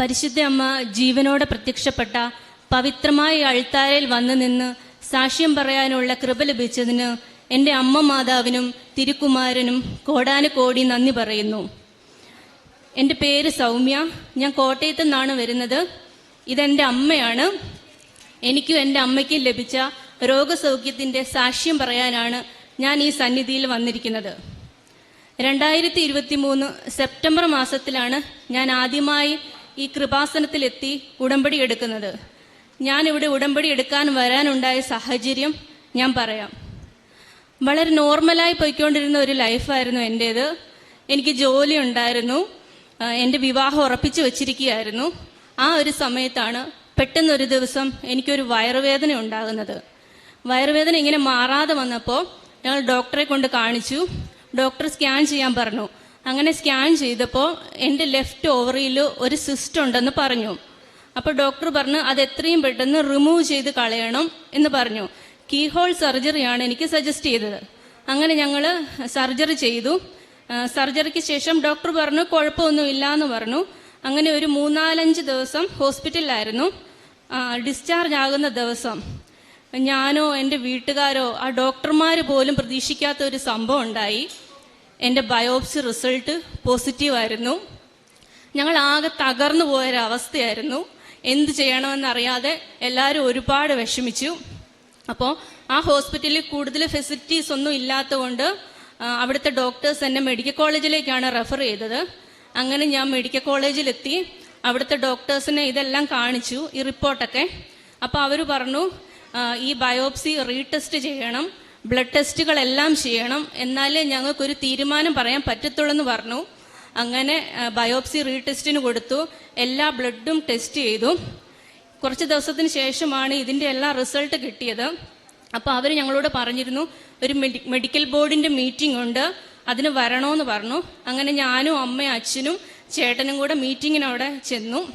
പരിശുദ്ധ അമ്മ ജീവനോടെ പ്രത്യക്ഷപ്പെട്ട പവിത്രമായ അൾത്താരയിൽ വന്നു നിന്ന് സാക്ഷ്യം പറയാനുള്ള കൃപ ലഭിച്ചതിന് എന്റെ അമ്മ മാതാവിനും തിരുക്കുമാരനും കോടാനുകോടി നന്ദി പറയുന്നു. എന്റെ പേര് സൗമ്യ. ഞാൻ കോട്ടയത്തു നിന്നാണ് വരുന്നത്. ഇതെന്റെ അമ്മയാണ്. എനിക്കും എന്റെ അമ്മയ്ക്കും ലഭിച്ച രോഗസൗഖ്യത്തിന്റെ സാക്ഷ്യം പറയാനാണ് ഞാൻ ഈ സന്നിധിയിൽ വന്നിരിക്കുന്നത്. രണ്ടായിരത്തി ഇരുപത്തി മൂന്ന് സെപ്റ്റംബർ മാസത്തിലാണ് ഞാൻ ആദ്യമായി ഈ കൃപാസനത്തിലെത്തി ഉടമ്പടി എടുക്കുന്നത്. ഞാൻ ഇവിടെ ഉടമ്പടി എടുക്കാൻ വരാനുണ്ടായ സാഹചര്യം ഞാൻ പറയാം. വളരെ നോർമലായി പോയിക്കൊണ്ടിരുന്ന ഒരു ലൈഫായിരുന്നു എന്റേത് എനിക്ക് ജോലി ഉണ്ടായിരുന്നു. എന്റെ വിവാഹം ഉറപ്പിച്ചു വച്ചിരിക്കുകയായിരുന്നു. ആ ഒരു സമയത്താണ് പെട്ടെന്നൊരു ദിവസം എനിക്കൊരു വയറുവേദന ഉണ്ടാകുന്നത്. വയറുവേദന ഇങ്ങനെ മാറാതെ വന്നപ്പോൾ ഞങ്ങൾ ഡോക്ടറെ കൊണ്ട് കാണിച്ചു. ഡോക്ടർ സ്കാൻ ചെയ്യാൻ പറഞ്ഞു. അങ്ങനെ സ്കാൻ ചെയ്തപ്പോൾ എന്റെ ലെഫ്റ്റ് ഓവറിയിൽ ഒരു സിസ്റ്റ് ഉണ്ടെന്ന് പറഞ്ഞു. അപ്പോൾ ഡോക്ടർ പറഞ്ഞു അത് എത്രയും പെട്ടെന്ന് റിമൂവ് ചെയ്ത് കളയണം എന്ന് പറഞ്ഞു. കീഹോൾ സർജറിയാണ് എനിക്ക് സജസ്റ്റ് ചെയ്തത്. അങ്ങനെ ഞങ്ങൾ സർജറി ചെയ്തു. സർജറിക്ക് ശേഷം ഡോക്ടർ പറഞ്ഞു കുഴപ്പമൊന്നുമില്ല എന്ന് പറഞ്ഞു. അങ്ങനെ ഒരു മൂന്നാലഞ്ച് ദിവസം ഹോസ്പിറ്റലിലായിരുന്നു. ഡിസ്ചാർജ് ആകുന്ന ദിവസം ഞാനോ എന്റെ വീട്ടുകാരോ ആ ഡോക്ടർമാർ പോലും പ്രതീക്ഷിക്കാത്ത ഒരു സംഭവം ഉണ്ടായി. എന്റെ ബയോപ്സി റിസൾട്ട് പോസിറ്റീവ് ആയിരുന്നു. ഞങ്ങൾ ആകെ തകർന്നു പോയൊരവസ്ഥയായിരുന്നു. എന്ത് ചെയ്യണമെന്നറിയാതെ എല്ലാവരും ഒരുപാട് വിഷമിച്ചു. അപ്പോൾ ആ ഹോസ്പിറ്റലിൽ കൂടുതൽ ഫെസിലിറ്റീസ് ഒന്നും ഇല്ലാത്തതുകൊണ്ട് അവിടുത്തെ ഡോക്ടേഴ്സ് എന്നെ മെഡിക്കൽ കോളേജിലേക്കാണ് റെഫർ ചെയ്തത്. അങ്ങനെ ഞാൻ മെഡിക്കൽ കോളേജിലെത്തി അവിടുത്തെ ഡോക്ടേഴ്സിനെ ഇതെല്ലാം കാണിച്ചു ഈ റിപ്പോർട്ടൊക്കെ അപ്പോൾ അവർ പറഞ്ഞു ഈ ബയോപ്സി റീടെസ്റ്റ് ചെയ്യണം. ബ്ലഡ് ടെസ്റ്റുകളെല്ലാം ചെയ്യണം. എന്നാലേ ഞങ്ങൾക്കൊരു തീരുമാനം പറയാൻ പറ്റത്തുള്ളൂ എന്ന് പറഞ്ഞു. അങ്ങനെ ബയോപ്സി റീടെസ്റ്റിന് കൊടുത്തു. എല്ലാ ബ്ലഡും ടെസ്റ്റ് ചെയ്തു. കുറച്ച് ദിവസത്തിന് ശേഷമാണ് ഇതിന്റെ എല്ലാ റിസൾട്ട് കിട്ടിയത്. അപ്പോൾ അവർ ഞങ്ങളോട് പറഞ്ഞിരുന്നു ഒരു മെഡിക്കൽ ബോർഡിന്റെ മീറ്റിംഗ് ഉണ്ട്. അതിന് വരണമെന്ന് പറഞ്ഞു. അങ്ങനെ ഞാനും അമ്മയും അച്ഛനും ചേട്ടനും കൂടെ മീറ്റിങ്ങിനവിടെ ചെന്നു.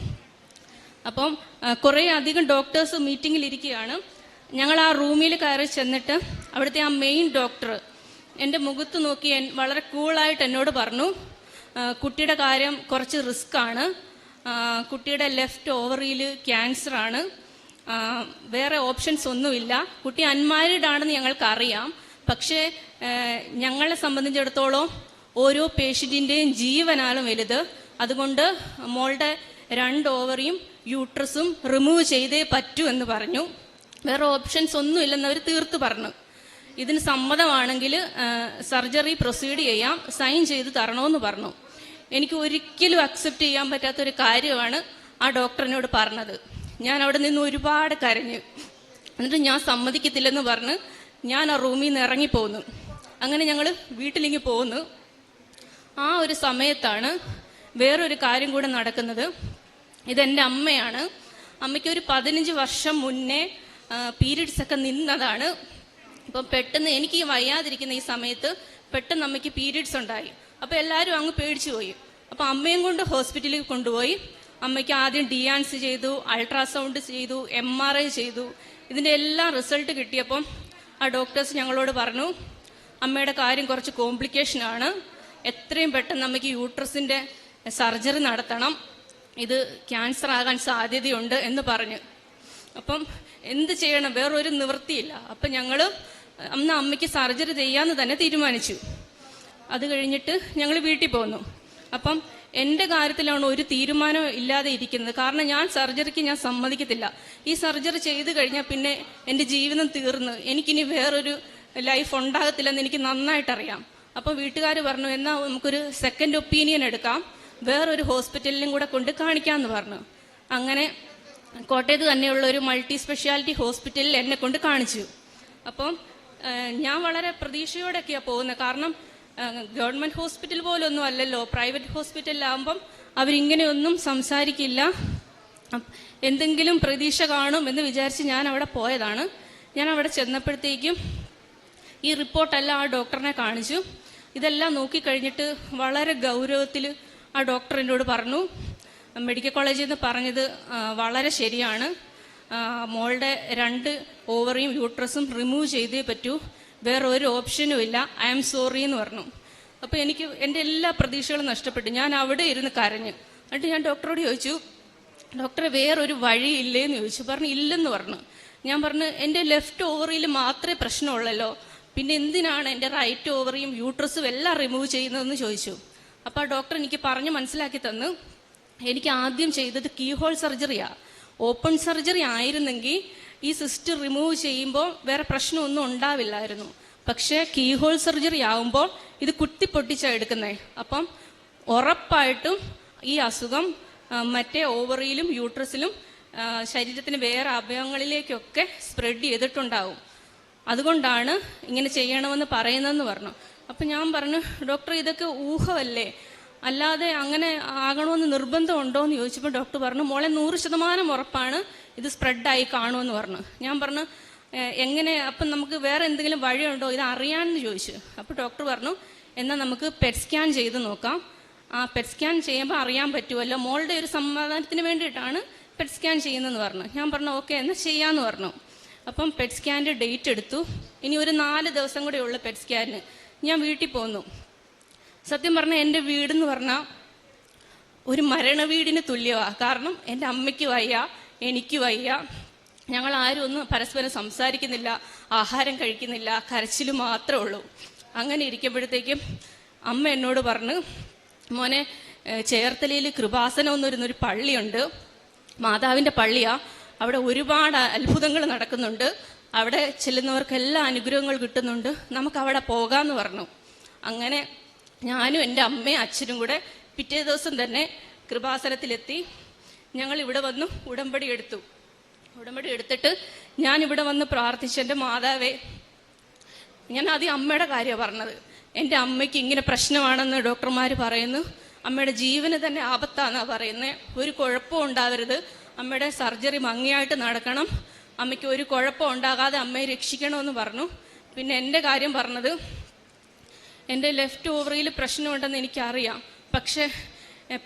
അപ്പം കുറേ അധികം ഡോക്ടേഴ്സ് മീറ്റിങ്ങിൽ ഇരിക്കുകയാണ് ഞങ്ങൾ ആ റൂമിൽ കയറി ചെന്നിട്ട് അവിടുത്തെ ആ മെയിൻ ഡോക്ടർ എന്റെ മുഖത്ത് നോക്കി വളരെ കൂളായിട്ട് എന്നോട് പറഞ്ഞു കുട്ടിയുടെ കാര്യം കുറച്ച് റിസ്ക് ആണ്. കുട്ടിയുടെ ലെഫ്റ്റ് ഓവറിയിൽ ക്യാൻസർ ആണ്. വേറെ ഓപ്ഷൻസ് ഒന്നുമില്ല. കുട്ടി അൺമാരിഡ് ആണെന്ന് ഞങ്ങൾക്കറിയാം. പക്ഷേ ഞങ്ങളെ സംബന്ധിച്ചിടത്തോളം ഓരോ പേഷ്യന്റിന്റെയും ജീവനാലും വലുത്. അതുകൊണ്ട് മോളുടെ രണ്ട് ഓവറിയും യൂട്രസും റിമൂവ് ചെയ്തേ പറ്റൂ എന്ന് പറഞ്ഞു. വേറെ ഓപ്ഷൻസ് ഒന്നും ഇല്ലെന്ന് അവർ തീർത്ത് പറഞ്ഞു. ഇതിന് സമ്മതമാണെങ്കിൽ സർജറി പ്രൊസീഡ് ചെയ്യാം സൈൻ ചെയ്ത് തരണമെന്ന് പറഞ്ഞു. എനിക്ക് ഒരിക്കലും അക്സെപ്റ്റ് ചെയ്യാൻ പറ്റാത്ത ഒരു കാര്യമാണ് ആ ഡോക്ടറിനോട് പറഞ്ഞത്. ഞാൻ അവിടെ നിന്ന് ഒരുപാട് കരഞ്ഞു. എന്നിട്ട് ഞാൻ സമ്മതിക്കത്തില്ലെന്ന് പറഞ്ഞ് ഞാൻ ആ റൂമിൽ നിന്ന് ഇറങ്ങിപ്പോന്നു. അങ്ങനെ ഞങ്ങൾ വീട്ടിലേക്ക് പോന്നു. ആ ഒരു സമയത്താണ് വേറൊരു കാര്യം കൂടെ നടക്കുന്നത്. ഇതെന്റെ അമ്മയാണ്. അമ്മയ്ക്ക് ഒരു പതിനഞ്ച് വർഷം മുന്നേ പീരീഡ്സ് ഒക്കെ നിന്നതാണ്. ഇപ്പം പെട്ടെന്ന് എനിക്ക് വയ്യാതിരിക്കുന്ന ഈ സമയത്ത് പെട്ടെന്ന് അമ്മയ്ക്ക് പീരീഡ്സ് ഉണ്ടായി അപ്പോൾ എല്ലാവരും അങ്ങ് പേടിച്ചു പോയി. അപ്പോൾ അമ്മയും കൊണ്ട് ഹോസ്പിറ്റലിൽ കൊണ്ടുപോയി. അമ്മയ്ക്ക് ആദ്യം ഡിയാൻസ് ചെയ്തു അൾട്രാസൗണ്ട് ചെയ്തു എം ആർ ഐ ചെയ്തു. ഇതിന്റെ എല്ലാം റിസൾട്ട് കിട്ടിയപ്പം ആ ഡോക്ടേഴ്സ് ഞങ്ങളോട് പറഞ്ഞു അമ്മയുടെ കാര്യം കുറച്ച് കോംപ്ലിക്കേഷൻ ആണ്. എത്രയും പെട്ടെന്ന് അമ്മയ്ക്ക് യൂട്രസിന്റെ സർജറി നടത്തണം. ഇത് ക്യാൻസർ ആകാൻ സാധ്യതയുണ്ട് എന്ന് പറഞ്ഞു. അപ്പം എന്ത് ചെയ്യണം? വേറൊരു നിവൃത്തിയില്ല. അപ്പം ഞങ്ങൾ അന്ന് അമ്മയ്ക്ക് സർജറി ചെയ്യാമെന്ന് തന്നെ തീരുമാനിച്ചു. അത് കഴിഞ്ഞിട്ട് ഞങ്ങൾ വീട്ടിൽ പോന്നു. അപ്പം എന്റെ കാര്യത്തിലാണ് ഒരു തീരുമാനം ഇല്ലാതെ ഇരിക്കുന്നത്. കാരണം ഞാൻ സർജറിക്ക് ഞാൻ സമ്മതിക്കത്തില്ല. ഈ സർജറി ചെയ്ത് കഴിഞ്ഞാൽ പിന്നെ എന്റെ ജീവിതം തീർന്ന്. എനിക്കിനി വേറൊരു ലൈഫ് ഉണ്ടാകത്തില്ലെന്ന് എനിക്ക് നന്നായിട്ടറിയാം. അപ്പോൾ വീട്ടുകാർ പറഞ്ഞു എന്നാൽ നമുക്കൊരു സെക്കൻഡ് ഒപ്പീനിയൻ എടുക്കാം. വേറൊരു ഹോസ്പിറ്റലിലും കൂടെ കൊണ്ട് കാണിക്കാമെന്ന് പറഞ്ഞു. അങ്ങനെ കോട്ടയത്ത് തന്നെയുള്ള ഒരു മൾട്ടി സ്പെഷ്യാലിറ്റി ഹോസ്പിറ്റലിൽ എന്നെ കൊണ്ട് കാണിച്ചു. അപ്പം ഞാൻ വളരെ പ്രതീക്ഷയോടൊക്കെയാണ് പോകുന്നത്. കാരണം ഗവൺമെന്റ് ഹോസ്പിറ്റൽ പോലൊന്നും അല്ലല്ലോ. പ്രൈവറ്റ് ഹോസ്പിറ്റലിലാകുമ്പം അവരിങ്ങനെയൊന്നും സംസാരിക്കില്ല. എന്തെങ്കിലും പ്രതീക്ഷ കാണും എന്ന് വിചാരിച്ച് ഞാൻ അവിടെ പോയതാണ്. ഞാൻ അവിടെ ചെന്നപ്പോഴത്തേക്കും ഈ റിപ്പോർട്ടെല്ലാം ആ ഡോക്ടറിനെ കാണിച്ചു. ഇതെല്ലാം നോക്കിക്കഴിഞ്ഞിട്ട് വളരെ ഗൗരവത്തിൽ ആ ഡോക്ടർ എന്നോട് പറഞ്ഞു മെഡിക്കൽ കോളേജിൽ നിന്ന് പറഞ്ഞത് വളരെ ശരിയാണ്. മോളുടെ രണ്ട് ഓവറിയും യൂട്രസും റിമൂവ് ചെയ്തേ പറ്റൂ. വേറെ ഒരു ഓപ്ഷനും ഇല്ല. ഐ ആം സോറി എന്ന് പറഞ്ഞു. അപ്പോൾ എനിക്ക് എന്റെ എല്ലാ പ്രതീക്ഷകളും നഷ്ടപ്പെട്ടു. ഞാൻ അവിടെ ഇരുന്ന് കരഞ്ഞു. എന്നിട്ട് ഞാൻ ഡോക്ടറോട് ചോദിച്ചു ഡോക്ടറെ വേറൊരു വഴിയില്ലേന്ന് ചോദിച്ചു. പറഞ്ഞു ഇല്ലെന്ന് പറഞ്ഞു. ഞാൻ പറഞ്ഞു എന്റെ ലെഫ്റ്റ് ഓവറിയിൽ മാത്രമേ പ്രശ്നമുള്ളല്ലോ. പിന്നെ എന്തിനാണ് എന്റെ റൈറ്റ് ഓവറിയും യൂട്രസും എല്ലാം റിമൂവ് ചെയ്യുന്നതെന്ന് ചോദിച്ചു. അപ്പോൾ ആ ഡോക്ടർ എനിക്ക് പറഞ്ഞ് മനസ്സിലാക്കി തന്നു. എനിക്ക് ആദ്യം ചെയ്തത് കീഹോൾ സർജറിയാ. ഓപ്പൺ സർജറി ആയിരുന്നെങ്കിൽ ഈ സിസ്റ്റ് റിമൂവ് ചെയ്യുമ്പോൾ വേറെ പ്രശ്നമൊന്നും ഉണ്ടാവില്ലായിരുന്നു. പക്ഷേ കീഹോൾ സർജറി ആവുമ്പോൾ ഇത് കുത്തിപ്പൊട്ടിച്ചാണ് എടുക്കുന്നത് അപ്പം ഉറപ്പായിട്ടും ഈ അസുഖം മറ്റേ ഓവറിയിലും യൂട്രസിലും ശരീരത്തിന് വേറെ അവയവങ്ങളിലേക്കൊക്കെ സ്പ്രെഡ് ചെയ്തിട്ടുണ്ടാവും. അതുകൊണ്ടാണ് ഇങ്ങനെ ചെയ്യണമെന്ന് പറയുന്നതെന്ന് പറഞ്ഞു. അപ്പം ഞാൻ പറഞ്ഞു ഡോക്ടർ ഇതൊക്കെ ഊഹമല്ലേ? അല്ലാതെ അങ്ങനെ ആകണമെന്ന് നിർബന്ധമുണ്ടോ എന്ന് ചോദിച്ചപ്പോൾ ഡോക്ടർ പറഞ്ഞു മോളെ നൂറ് ശതമാനം ഉറപ്പാണ് ഇത് സ്പ്രെഡായി കാണുമെന്ന് പറഞ്ഞു. ഞാൻ പറഞ്ഞു എങ്ങനെ? അപ്പം നമുക്ക് വേറെ എന്തെങ്കിലും വഴിയുണ്ടോ? ഇത് അറിയാമെന്ന് ചോദിച്ചു. അപ്പോൾ ഡോക്ടർ പറഞ്ഞു എന്നാൽ നമുക്ക് പെറ്റ് സ്കാൻ ചെയ്ത് നോക്കാം. ആ പെറ്റ് സ്കാൻ ചെയ്യുമ്പോൾ അറിയാൻ പറ്റുമല്ലോ മോളുടെ ഒരു സമാധാനത്തിന് വേണ്ടിയിട്ടാണ് പെറ്റ് സ്കാൻ ചെയ്യുന്നതെന്ന് പറഞ്ഞു. ഞാൻ പറഞ്ഞു ഓക്കെ എന്നാൽ ചെയ്യാമെന്ന് പറഞ്ഞു. അപ്പം പെറ്റ് സ്കാന്റെ ഡേറ്റ് എടുത്തു. ഇനി ഒരു നാല് ദിവസം കൂടെ ഉള്ളു പെറ്റ് സ്കാനിന് ഞാൻ വീട്ടിൽ പോന്നു. സത്യം പറഞ്ഞാൽ എന്റെ വീടെന്ന് പറഞ്ഞാൽ ഒരു മരണ വീടിന് തുല്യമാണ് കാരണം എന്റെ അമ്മയ്ക്ക് വയ്യ എനിക്ക് വയ്യ. ഞങ്ങൾ ആരും ഒന്നും പരസ്പരം സംസാരിക്കുന്നില്ല ആഹാരം കഴിക്കുന്നില്ല കരച്ചിൽ മാത്രമേ ഉള്ളൂ. അങ്ങനെ ഇരിക്കുമ്പോഴത്തേക്കും അമ്മ എന്നോട് പറഞ്ഞു മോനെ ചേർത്തലയിൽ കൃപാസനം എന്ന് വരുന്നൊരു പള്ളിയുണ്ട്. മാതാവിന്റെ പള്ളിയാ. അവിടെ ഒരുപാട് അത്ഭുതങ്ങൾ നടക്കുന്നുണ്ട്. അവിടെ ചെല്ലുന്നവർക്ക് എല്ലാ അനുഗ്രഹങ്ങൾ കിട്ടുന്നുണ്ട്. നമുക്ക് അവിടെ പോകാമെന്ന് പറഞ്ഞു. അങ്ങനെ ഞാനും എന്റെ അമ്മയും അച്ഛനും കൂടെ പിറ്റേ ദിവസം തന്നെ കൃപാസനത്തിലെത്തി. ഞങ്ങൾ ഇവിടെ വന്നു ഉടമ്പടി എടുത്തു. ഉടമ്പടി എടുത്തിട്ട് ഞാൻ ഇവിടെ വന്ന് പ്രാർത്ഥിച്ചു. എന്റെ മാതാവേ ഞാൻ ആദ്യം അമ്മയുടെ കാര്യമാണ് പറഞ്ഞത്. എന്റെ അമ്മയ്ക്ക് ഇങ്ങനെ പ്രശ്നമാണെന്ന് ഡോക്ടർമാർ പറയുന്നു. അമ്മയുടെ ജീവന് തന്നെ ആപത്താന്നാണ് പറയുന്നത് ഒരു കുഴപ്പവും ഉണ്ടാവരുത്. അമ്മയുടെ സർജറി ഭംഗിയായിട്ട് നടക്കണം. അമ്മയ്ക്ക് ഒരു കുഴപ്പം ഉണ്ടാകാതെ അമ്മയെ രക്ഷിക്കണമെന്ന് പറഞ്ഞു. പിന്നെ എന്റെ കാര്യം പറഞ്ഞത് എന്റെ ലെഫ്റ്റ് ഓവറിയിൽ പ്രശ്നമുണ്ടെന്ന് എനിക്കറിയാം. പക്ഷേ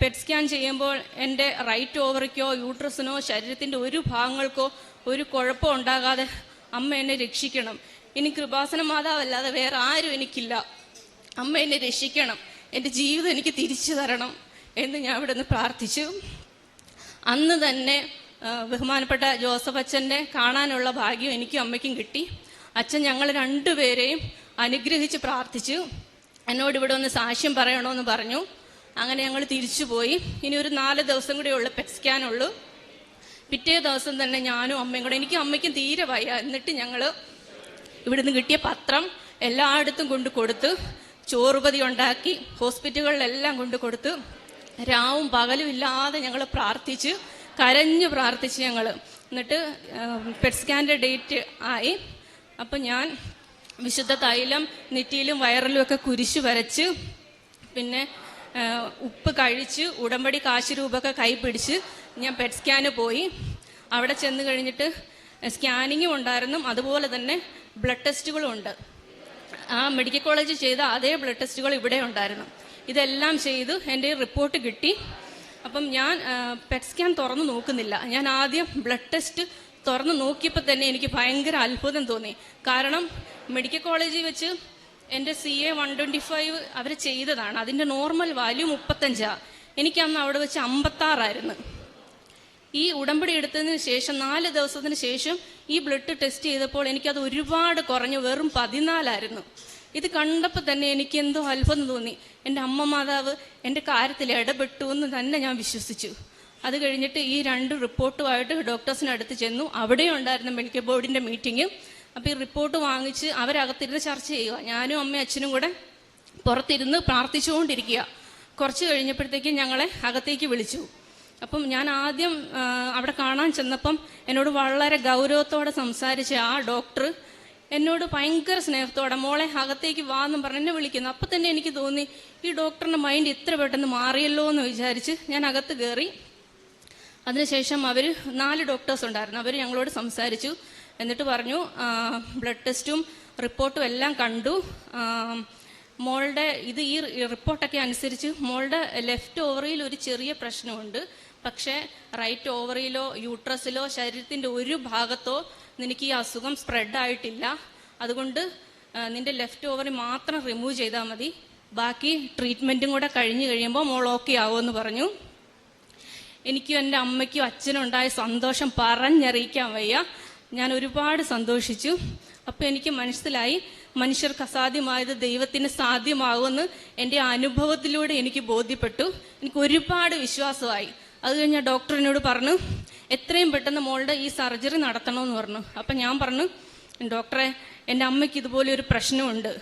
പെറ്റ് സ്കാൻ ചെയ്യുമ്പോൾ എന്റെ റൈറ്റ് ഓവറിക്കോ യൂട്രസിനോ ശരീരത്തിന്റെ ഒരു ഭാഗങ്ങൾക്കോ ഒരു കുഴപ്പം ഉണ്ടാകാതെ അമ്മ എന്നെ രക്ഷിക്കണം. ഇനി കൃപാസന മാതാവല്ലാതെ വേറെ ആരും എനിക്കില്ല. അമ്മ എന്നെ രക്ഷിക്കണം. എന്റെ ജീവിതം എനിക്ക് തിരിച്ചു തരണം എന്ന് ഞാൻ ഇവിടെ നിന്ന് പ്രാർത്ഥിച്ചു. അന്ന് തന്നെ ബഹുമാനപ്പെട്ട ജോസഫ് അച്ഛന്റെ കാണാനുള്ള ഭാഗ്യം എനിക്കും അമ്മയ്ക്കും കിട്ടി. അച്ഛൻ ഞങ്ങൾ രണ്ടുപേരെയും അനുഗ്രഹിച്ച് പ്രാർത്ഥിച്ചു. എന്നോട് ഇവിടെ ഒന്ന് സാക്ഷ്യം പറയണമെന്ന് പറഞ്ഞു. അങ്ങനെ ഞങ്ങൾ തിരിച്ചു പോയി. ഇനി ഒരു നാല് ദിവസം കൂടെ ഉള്ളു പെറ്റ് സ്കാനുള്ളൂ. പിറ്റേ ദിവസം തന്നെ ഞാനും അമ്മയും കൂടെ എനിക്ക് അമ്മയ്ക്കും തീരെ വയ്യ. എന്നിട്ട് ഞങ്ങൾ ഇവിടുന്ന് കിട്ടിയ പത്രം എല്ലായിടത്തും കൊണ്ട് കൊടുത്ത് ചോറുപതി ഉണ്ടാക്കി ഹോസ്പിറ്റലുകളിലെല്ലാം കൊണ്ട് കൊടുത്ത് രാവും പകലും ഇല്ലാതെ ഞങ്ങൾ പ്രാർത്ഥിച്ച് കരഞ്ഞു പ്രാർത്ഥിച്ച് ഞങ്ങൾ എന്നിട്ട് പെറ്റ് സ്കാന്റെ ഡേറ്റ് ആയി. അപ്പം ഞാൻ വിശുദ്ധ തൈലം നെറ്റിയിലും വയറിലും ഒക്കെ കുരിശ് വരച്ച് പിന്നെ ഉപ്പ് കഴിച്ച് ഉടമ്പടി കാശ് രൂപമൊക്കെ കൈ പിടിച്ച് ഞാൻ പെറ്റ് സ്കാന് പോയി. അവിടെ ചെന്ന് കഴിഞ്ഞിട്ട് സ്കാനിങ്ങും ഉണ്ടായിരുന്നു. അതുപോലെ തന്നെ ബ്ലഡ് ടെസ്റ്റുകളും ഉണ്ട്. ആ മെഡിക്കൽ കോളേജിൽ ചെയ്ത അതേ ബ്ലഡ് ടെസ്റ്റുകൾ ഇവിടെ ഉണ്ടായിരുന്നു. ഇതെല്ലാം ചെയ്തു എന്റെ റിപ്പോർട്ട് കിട്ടി. അപ്പം ഞാൻ പെറ്റ് സ്കാൻ തുറന്നു നോക്കുന്നില്ല. ഞാൻ ആദ്യം ബ്ലഡ് ടെസ്റ്റ് തുറന്ന് നോക്കിയപ്പോൾ തന്നെ എനിക്ക് ഭയങ്കര അത്ഭുതം തോന്നി. കാരണം മെഡിക്കൽ കോളേജിൽ വെച്ച് എന്റെ C A one twenty five അവർ ചെയ്തതാണ്. അതിന്റെ നോർമൽ വാല്യൂ മുപ്പത്തഞ്ചാ. എനിക്ക് അന്ന് അവിടെ വെച്ച് അമ്പത്താറായിരുന്നു. ഈ ഉടമ്പടി എടുത്തതിന് ശേഷം നാല് ദിവസത്തിന് ശേഷം ഈ ബ്ലഡ് ടെസ്റ്റ് ചെയ്തപ്പോൾ എനിക്കത് ഒരുപാട് കുറഞ്ഞു. വെറും പതിനാലായിരുന്നു. ഇത് കണ്ടപ്പോൾ തന്നെ എനിക്ക് എന്തോ അത്ഭുതം തോന്നി. എന്റെ അമ്മ മാതാവ് എന്റെ കാര്യത്തിൽ ഇടപെട്ടു എന്ന് തന്നെ ഞാൻ വിശ്വസിച്ചു. അത് കഴിഞ്ഞിട്ട് ഈ രണ്ട് റിപ്പോർട്ടുമായിട്ട് ഡോക്ടേഴ്സിനടുത്ത് ചെന്നു. അവിടെയും ഉണ്ടായിരുന്നു മെഡിക്കൽ ബോർഡിന്റെ മീറ്റിംഗ് അപ്പോൾ ഈ റിപ്പോർട്ട് വാങ്ങിച്ച് അവരകത്തിരുന്ന് ചർച്ച ചെയ്യുക. ഞാനും അമ്മയും അച്ഛനും കൂടെ പുറത്തിരുന്ന് പ്രാർത്ഥിച്ചുകൊണ്ടിരിക്കുക. കുറച്ച് കഴിഞ്ഞപ്പോഴത്തേക്കും ഞങ്ങളെ അകത്തേക്ക് വിളിച്ചു. അപ്പം ഞാൻ ആദ്യം അവിടെ കാണാൻ ചെന്നപ്പം എന്നോട് വളരെ ഗൗരവത്തോടെ സംസാരിച്ച ആ ഡോക്ടർ എന്നോട് ഭയങ്കര സ്നേഹത്തോടെ മോളെ അകത്തേക്ക് വാ എന്നും പറഞ്ഞ് എന്നെ വിളിക്കുന്നു. അപ്പം തന്നെ എനിക്ക് തോന്നി ഈ ഡോക്ടറിന്റെ മൈൻഡ് ഇത്ര പെട്ടെന്ന് മാറിയല്ലോ എന്ന് വിചാരിച്ച് ഞാൻ അകത്ത് കയറി അതിനുശേഷം അവർ നാല് ഡോക്ടേഴ്സ് ഉണ്ടായിരുന്നു. അവർ ഞങ്ങളോട് സംസാരിച്ചു. എന്നിട്ട് പറഞ്ഞു ബ്ലഡ് ടെസ്റ്റും റിപ്പോർട്ടും എല്ലാം കണ്ടു. മോളുടെ ഇത് ഈ റിപ്പോർട്ടൊക്കെ അനുസരിച്ച് മോളുടെ ലെഫ്റ്റ് ഓവറിയിൽ ഒരു ചെറിയ പ്രശ്നമുണ്ട്. പക്ഷേ റൈറ്റ് ഓവറിയിലോ യൂട്രസിലോ ശരീരത്തിന്റെ ഒരു ഭാഗത്തോ നിനക്ക് ഈ അസുഖം സ്പ്രെഡ് ആയിട്ടില്ല. അതുകൊണ്ട് നിന്റെ ലെഫ്റ്റ് ഓവറി മാത്രം റിമൂവ് ചെയ്താൽ മതി. ബാക്കി ട്രീറ്റ്മെന്റും കൂടെ കഴിഞ്ഞ് കഴിയുമ്പോൾ മോൾ ഓക്കെ ആവുമെന്ന് പറഞ്ഞു. എനിക്കും എന്റെ അമ്മയ്ക്കും അച്ഛനും ഉണ്ടായ സന്തോഷം പറഞ്ഞറിയിക്കാൻ വയ്യ. ഞാൻ ഒരുപാട് സന്തോഷിച്ചു. അപ്പോൾ എനിക്ക് മനസ്സിലായി മനുഷ്യർക്ക് അസാധ്യമായത് ദൈവത്തിന് സാധ്യമാകുമെന്ന് എന്റെ അനുഭവത്തിലൂടെ എനിക്ക് ബോധ്യപ്പെട്ടു. എനിക്ക് ഒരുപാട് വിശ്വാസമായി. അത് കഴിഞ്ഞ് ഡോക്ടറിനോട് പറഞ്ഞു എത്രയും പെട്ടെന്ന് മോളുടെ ഈ സർജറി നടത്തണമെന്ന് പറഞ്ഞു. അപ്പം ഞാൻ പറഞ്ഞു ഡോക്ടറെ എന്റെ അമ്മയ്ക്ക് ഇതുപോലെ ഒരു പ്രശ്നമുണ്ട്.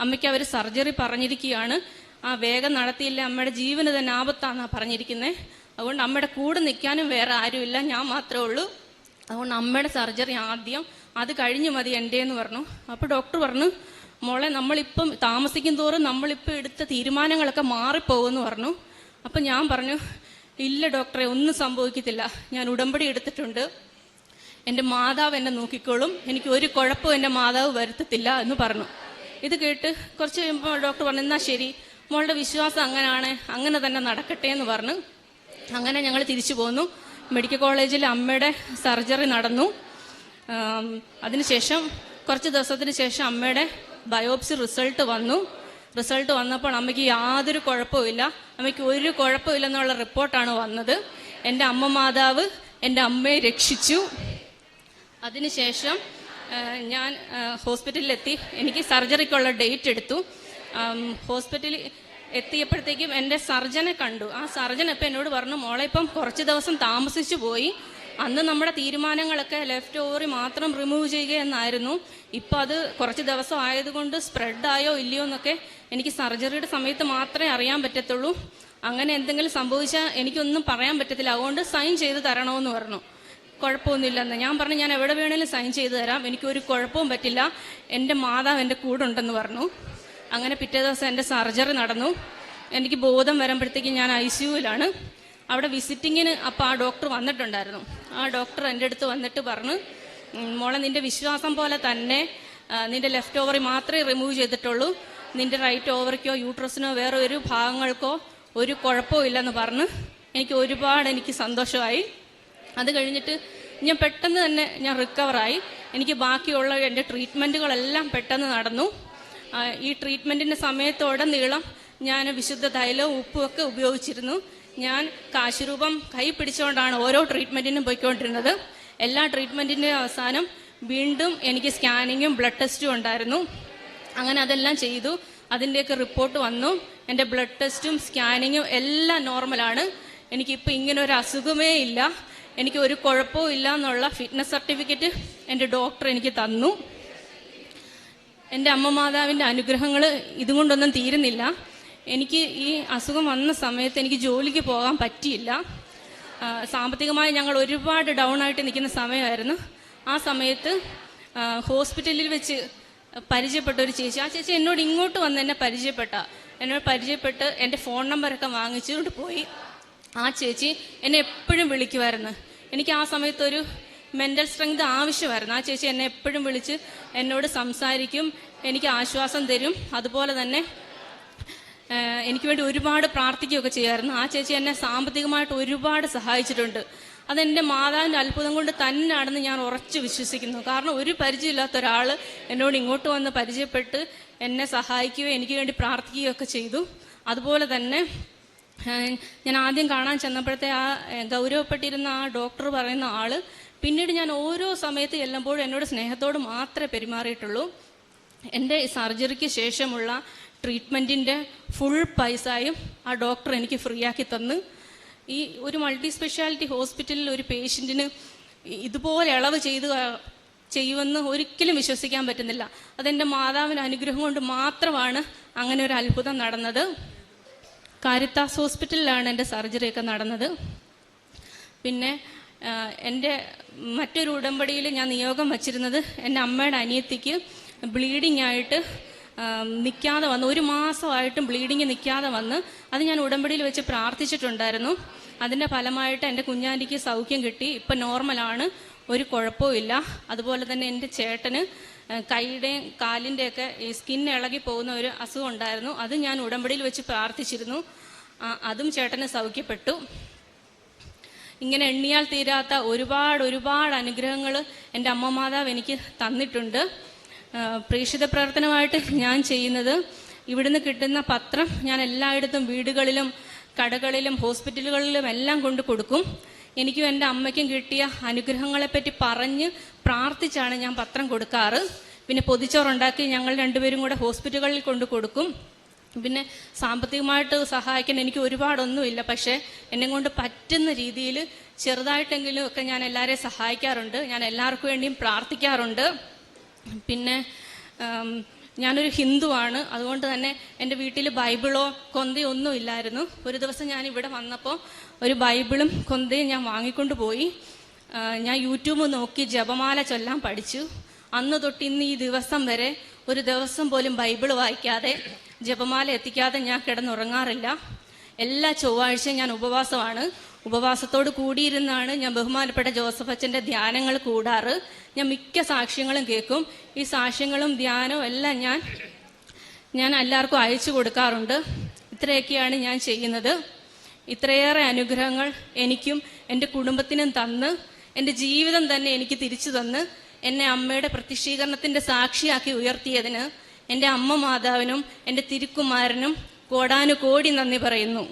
അമ്മയ്ക്ക് അവർ സർജറി പറഞ്ഞിരിക്കുകയാണ്. ആ വേഗം നടത്തിയില്ല. അമ്മയുടെ ജീവന് തന്നെ ആപത്താന്നാണ് പറഞ്ഞിരിക്കുന്നത് അതുകൊണ്ട് അമ്മയുടെ കൂടെ നിൽക്കാനും വേറെ ആരുമില്ല. ഞാൻ മാത്രമേ ഉള്ളൂ. അതുകൊണ്ട് അമ്മയുടെ സർജറി ആദ്യം അത് കഴിഞ്ഞു മതി എന്റെ എന്ന് പറഞ്ഞു. അപ്പോൾ ഡോക്ടർ പറഞ്ഞു മോളെ നമ്മളിപ്പം താമസിക്കും തോറും നമ്മളിപ്പോൾ എടുത്ത തീരുമാനങ്ങളൊക്കെ മാറിപ്പോകുമെന്ന് പറഞ്ഞു. അപ്പം ഞാൻ പറഞ്ഞു ഇല്ല ഡോക്ടറെ ഒന്നും സംഭവിക്കത്തില്ല. ഞാൻ ഉടമ്പടി എടുത്തിട്ടുണ്ട്. എന്റെ മാതാവ് എന്നെ നോക്കിക്കോളും. എനിക്ക് ഒരു കുഴപ്പവും എന്റെ മാതാവ് വരുത്തത്തില്ല എന്ന് പറഞ്ഞു. ഇത് കേട്ട് കുറച്ച് കഴിയുമ്പോൾ ഡോക്ടർ പറഞ്ഞു എന്നാ ശരി. മോളുടെ വിശ്വാസം അങ്ങനെയാണ് അങ്ങനെ തന്നെ നടക്കട്ടെ എന്ന് പറഞ്ഞു. അങ്ങനെ ഞങ്ങൾ തിരിച്ചു പോന്നു. മെഡിക്കൽ കോളേജിൽ അമ്മയുടെ സർജറി നടന്നു. അതിനുശേഷം കുറച്ച് ദിവസത്തിന് ശേഷം അമ്മയുടെ ബയോപ്സി റിസൾട്ട് വന്നു. റിസൾട്ട് വന്നപ്പോൾ അമ്മയ്ക്ക് യാതൊരു കുഴപ്പമില്ല അമ്മയ്ക്ക് ഒരു കുഴപ്പമില്ലെന്നുള്ള റിപ്പോർട്ടാണ് വന്നത്. എന്റെ അമ്മ മാതാവ് എന്റെ അമ്മയെ രക്ഷിച്ചു. അതിനുശേഷം ഞാൻ ഹോസ്പിറ്റലിലെത്തി. എനിക്ക് സർജറിക്കുള്ള ഡേറ്റ് എടുത്തു. ഹോസ്പിറ്റലിൽ എത്തിയപ്പോഴത്തേക്കും എന്റെ സർജനെ കണ്ടു. ആ സർജൻ ഇപ്പം എന്നോട് പറഞ്ഞു മോളെ ഇപ്പം കുറച്ച് ദിവസം താമസിച്ചു പോയി. അന്ന് നമ്മുടെ തീരുമാനങ്ങളൊക്കെ ലെഫ്റ്റ് ഓവറി മാത്രം റിമൂവ് ചെയ്യുക എന്നായിരുന്നു. ഇപ്പം അത് കുറച്ച് ദിവസം ആയതുകൊണ്ട് സ്പ്രെഡായോ ഇല്ലയോ എന്നൊക്കെ എനിക്ക് സർജറിയുടെ സമയത്ത് മാത്രമേ അറിയാൻ പറ്റത്തുള്ളൂ. അങ്ങനെ എന്തെങ്കിലും സംഭവിച്ചാൽ എനിക്കൊന്നും പറയാൻ പറ്റത്തില്ല. അതുകൊണ്ട് സൈൻ ചെയ്ത് തരണമെന്ന് പറഞ്ഞു. കുഴപ്പമൊന്നുമില്ലെന്ന്. ഞാൻ പറഞ്ഞു ഞാൻ എവിടെ വേണേലും സൈൻ ചെയ്തു തരാം. എനിക്കൊരു കുഴപ്പവും പറ്റില്ല. എന്റെ മാതാവ് എന്റെ കൂടെ ഉണ്ടെന്ന് പറഞ്ഞു. അങ്ങനെ പിറ്റേ ദിവസം എന്റെ സർജറി നടന്നു. എനിക്ക് ബോധം വരുമ്പോഴത്തേക്കും ഞാൻ ഐ സിയുവിലാണ് അവിടെ വിസിറ്റിങ്ങിന് അപ്പോൾ ആ ഡോക്ടർ വന്നിട്ടുണ്ടായിരുന്നു. ആ ഡോക്ടർ എന്റെ അടുത്ത് വന്നിട്ട് പറഞ്ഞു "ഉം, മോളെ നിന്റെ വിശ്വാസം പോലെ തന്നെ നിന്റെ ലെഫ്റ്റ് ഓവറി മാത്രമേ റിമൂവ് ചെയ്തിട്ടുള്ളൂ. നിന്റെ റൈറ്റ് ഓവറിക്കോ യൂട്രസിനോ വേറെ ഒരു ഭാഗങ്ങൾക്കോ ഒരു കുഴപ്പവും ഇല്ലെന്ന് പറഞ്ഞ് എനിക്ക് ഒരുപാട് എനിക്ക് സന്തോഷമായി. അത് കഴിഞ്ഞിട്ട് ഞാൻ പെട്ടെന്ന് തന്നെ ഞാൻ റിക്കവറായി. എനിക്ക് ബാക്കിയുള്ള എന്റെ ട്രീറ്റ്മെന്റുകളെല്ലാം പെട്ടെന്ന് നടന്നു. ഈ ട്രീറ്റ്മെന്റിന്റെ സമയത്തോടെ നീളം ഞാൻ വിശുദ്ധ തൈലവും ഉപ്പും ഒക്കെ ഉപയോഗിച്ചിരുന്നു. ഞാൻ കാശുരൂപം കൈ പിടിച്ചുകൊണ്ടാണ് ഓരോ ട്രീറ്റ്മെന്റിനും പോയിക്കൊണ്ടിരുന്നത്. എല്ലാ ട്രീറ്റ്മെന്റിന്റെ അവസാനം വീണ്ടും എനിക്ക് സ്കാനിങ്ങും ബ്ലഡ് ടെസ്റ്റും ഉണ്ടായിരുന്നു. അങ്ങനെ അതെല്ലാം ചെയ്തു. അതിന്റെയൊക്കെ റിപ്പോർട്ട് വന്നു. എന്റെ ബ്ലഡ് ടെസ്റ്റും സ്കാനിങ്ങും എല്ലാം നോർമലാണ് എനിക്കിപ്പോൾ ഇങ്ങനെ ഒരു അസുഖമേ ഇല്ല. എനിക്ക് ഒരു കുഴപ്പവും ഇല്ല എന്നുള്ള ഫിറ്റ്നസ് സർട്ടിഫിക്കറ്റ് എന്റെ ഡോക്ടർ എനിക്ക് തന്നു. എന്റെ അമ്മ മാതാവിന്റെ അനുഗ്രഹങ്ങൾ ഇതുകൊണ്ടൊന്നും തീരുന്നില്ല. എനിക്ക് ഈ അസുഖം വന്ന സമയത്ത് എനിക്ക് ജോലിക്ക് പോകാൻ പറ്റിയില്ല. സാമ്പത്തികമായി ഞങ്ങൾ ഒരുപാട് ഡൗൺ ആയിട്ട് നിൽക്കുന്ന സമയമായിരുന്നു. ആ സമയത്ത് ഹോസ്പിറ്റലിൽ വെച്ച് പരിചയപ്പെട്ട ഒരു ചേച്ചി ആ ചേച്ചി എന്നോട് ഇങ്ങോട്ട് വന്ന് എന്നെ പരിചയപ്പെട്ട എന്നോട് പരിചയപ്പെട്ട് എന്റെ ഫോൺ നമ്പറൊക്കെ വാങ്ങിച്ചുകൊണ്ട് പോയി. ആ ചേച്ചി എന്നെ എപ്പോഴും വിളിക്കുമായിരുന്നു. എനിക്ക് ആ സമയത്ത് ഒരു മെന്റൽ സ്ട്രെങ്ത് ആവശ്യമായിരുന്നു. ആ ചേച്ചി എന്നെ എപ്പോഴും വിളിച്ച് എന്നോട് സംസാരിക്കും എനിക്ക് ആശ്വാസം തരും. അതുപോലെ തന്നെ എനിക്ക് വേണ്ടി ഒരുപാട് പ്രാർത്ഥിക്കുകയൊക്കെ ചെയ്യുമായിരുന്നു ആ ചേച്ചി എന്നെ സാമ്പത്തികമായിട്ട് ഒരുപാട് സഹായിച്ചിട്ടുണ്ട്. അതെന്റെ മാതാവിന്റെ അത്ഭുതം കൊണ്ട് തന്നെയാണെന്ന് ഞാൻ ഉറച്ചു വിശ്വസിക്കുന്നു. കാരണം ഒരു പരിചയമില്ലാത്ത ഒരാൾ എന്നോട് ഇങ്ങോട്ട് വന്ന് പരിചയപ്പെട്ട് എന്നെ സഹായിക്കുകയോ എനിക്ക് വേണ്ടി പ്രാർത്ഥിക്കുകയോ ഒക്കെ ചെയ്തു. അതുപോലെ തന്നെ ഞാൻ ആദ്യം കാണാൻ ചെന്നപ്പോഴത്തെ ആ ഗൗരവപ്പെട്ടിരുന്ന ആ ഡോക്ടർ പറയുന്ന ആൾ പിന്നീട് ഞാൻ ഓരോ സമയത്ത് ചെല്ലുമ്പോഴും എന്നോട് സ്നേഹത്തോട് മാത്രമേ പെരുമാറിയിട്ടുള്ളൂ. എന്റെ സർജറിക്ക് ശേഷമുള്ള ട്രീറ്റ്മെന്റിന്റെ ഫുൾ പൈസയും ആ ഡോക്ടർ എനിക്ക് ഫ്രീ ആക്കി തന്ന്. ഈ ഒരു മൾട്ടി സ്പെഷ്യാലിറ്റി ഹോസ്പിറ്റലിൽ ഒരു പേഷ്യന്റിന് ഇതുപോലെ ഇളവ് ചെയ്ത് ചെയ്യുമെന്ന് ഒരിക്കലും വിശ്വസിക്കാൻ പറ്റുന്നില്ല. അതെന്റെ മാതാവിന്റെ അനുഗ്രഹം കൊണ്ട് മാത്രമാണ് അങ്ങനെ ഒരു അത്ഭുതം നടന്നത്. കാരിത്താസ് ഹോസ്പിറ്റലിലാണ് എന്റെ സർജറിയൊക്കെ നടന്നത്. പിന്നെ എന്റെ മറ്റൊരു ഉടമ്പടിയിൽ ഞാൻ നിയോഗം വച്ചിരുന്നത് എന്റെ അമ്മയുടെ അനിയത്തിക്ക് ബ്ലീഡിംഗ് ആയിട്ട് നിൽക്കാതെ വന്ന് ഒരു മാസമായിട്ടും ബ്ലീഡിങ് നിൽക്കാതെ വന്ന് അത് ഞാൻ ഉടമ്പടിയിൽ വെച്ച് പ്രാർത്ഥിച്ചിട്ടുണ്ടായിരുന്നു. അതിന്റെ ഫലമായിട്ട് എന്റെ കുഞ്ഞാന്റിക്ക് സൗഖ്യം കിട്ടി. ഇപ്പം നോർമലാണ് ഒരു കുഴപ്പവും അതുപോലെ തന്നെ എന്റെ ചേട്ടന് കൈയുടെയും കാലിന്റെയൊക്കെ ഈ സ്കിൻ ഇളകി പോകുന്ന ഒരു അസുഖം ഉണ്ടായിരുന്നു. അത് ഞാൻ ഉടമ്പടിയിൽ വെച്ച് പ്രാർത്ഥിച്ചിരുന്നു. അതും ചേട്ടന് സൗഖ്യപ്പെട്ടു. ഇങ്ങനെ എണ്ണിയാൽ തീരാത്ത ഒരുപാട് ഒരുപാട് അനുഗ്രഹങ്ങൾ എന്റെ അമ്മ മാതാവ് എനിക്ക് തന്നിട്ടുണ്ട്. പ്രേക്ഷിത പ്രവർത്തനമായിട്ട് ഞാൻ ചെയ്യുന്നത് ഇവിടുന്ന് കിട്ടുന്ന പത്രം ഞാൻ എല്ലായിടത്തും വീടുകളിലും കടകളിലും ഹോസ്പിറ്റലുകളിലും എല്ലാം കൊണ്ട് കൊടുക്കും. എനിക്കും എന്റെ അമ്മയ്ക്കും കിട്ടിയ അനുഗ്രഹങ്ങളെപ്പറ്റി പറഞ്ഞ് പ്രാർത്ഥിച്ചാണ് ഞാൻ പത്രം കൊടുക്കാറ്. പിന്നെ പൊതിച്ചോറുണ്ടാക്കി ഞങ്ങൾ രണ്ടുപേരും കൂടെ ഹോസ്പിറ്റലുകളിൽ കൊണ്ട് കൊടുക്കും. പിന്നെ സാമ്പത്തികമായിട്ട് സഹായിക്കാൻ എനിക്ക് ഒരുപാടൊന്നുമില്ല. പക്ഷേ എന്നെ കൊണ്ട് പറ്റുന്ന രീതിയിൽ ചെറുതായിട്ടെങ്കിലും ഒക്കെ ഞാൻ എല്ലാവരെയും സഹായിക്കാറുണ്ട്. ഞാൻ എല്ലാവർക്കും വേണ്ടിയും പ്രാർത്ഥിക്കാറുണ്ട്. പിന്നെ ഞാനൊരു ഹിന്ദുവാണ്. അതുകൊണ്ട് തന്നെ എന്റെ വീട്ടിൽ ബൈബിളോ കൊന്തയോ ഒന്നും ഇല്ലായിരുന്നു. ഒരു ദിവസം ഞാൻ ഇവിടെ വന്നപ്പോൾ ഒരു ബൈബിളും കൊന്തയും ഞാൻ വാങ്ങിക്കൊണ്ട് പോയി. ഞാൻ യൂട്യൂബ് നോക്കി ജപമാല ചൊല്ലാൻ പഠിച്ചു. അന്ന് തൊട്ട് ഇന്ന് ഈ ദിവസം വരെ ഒരു ദിവസം പോലും ബൈബിൾ വായിക്കാതെ ജപമാല എത്തിക്കാതെ ഞാൻ കിടന്നുറങ്ങാറില്ല. എല്ലാ ചൊവ്വാഴ്ചയും ഞാൻ ഉപവാസമാണ്. ഉപവാസത്തോട് കൂടിയിരുന്നാണ് ഞാൻ ബഹുമാനപ്പെട്ട ജോസഫ് അച്ഛന്റെ ധ്യാനങ്ങൾ കൂടാറ്. ഞാൻ മിക്ക സാക്ഷ്യങ്ങളും കേൾക്കും. ഈ സാക്ഷ്യങ്ങളും ധ്യാനവും എല്ലാം ഞാൻ ഞാൻ എല്ലാവർക്കും അയച്ചു കൊടുക്കാറുണ്ട്. ഇത്രയൊക്കെയാണ് ഞാൻ ചെയ്യുന്നത്. ഇത്രയേറെ അനുഗ്രഹങ്ങൾ എനിക്കും എന്റെ കുടുംബത്തിനും തന്ന് എന്റെ ജീവിതം തന്നെ എനിക്ക് തിരിച്ചു തന്ന് എന്നെ അമ്മയുടെ പ്രതിഷ്ഠീകരണത്തിന്റെ സാക്ഷിയാക്കി ഉയർത്തിയതിന് എന്റെ അമ്മ മാതാവിനും എന്റെ തിരുക്കുമാരനും കോടാനുകോടി നന്ദി പറയുന്നു.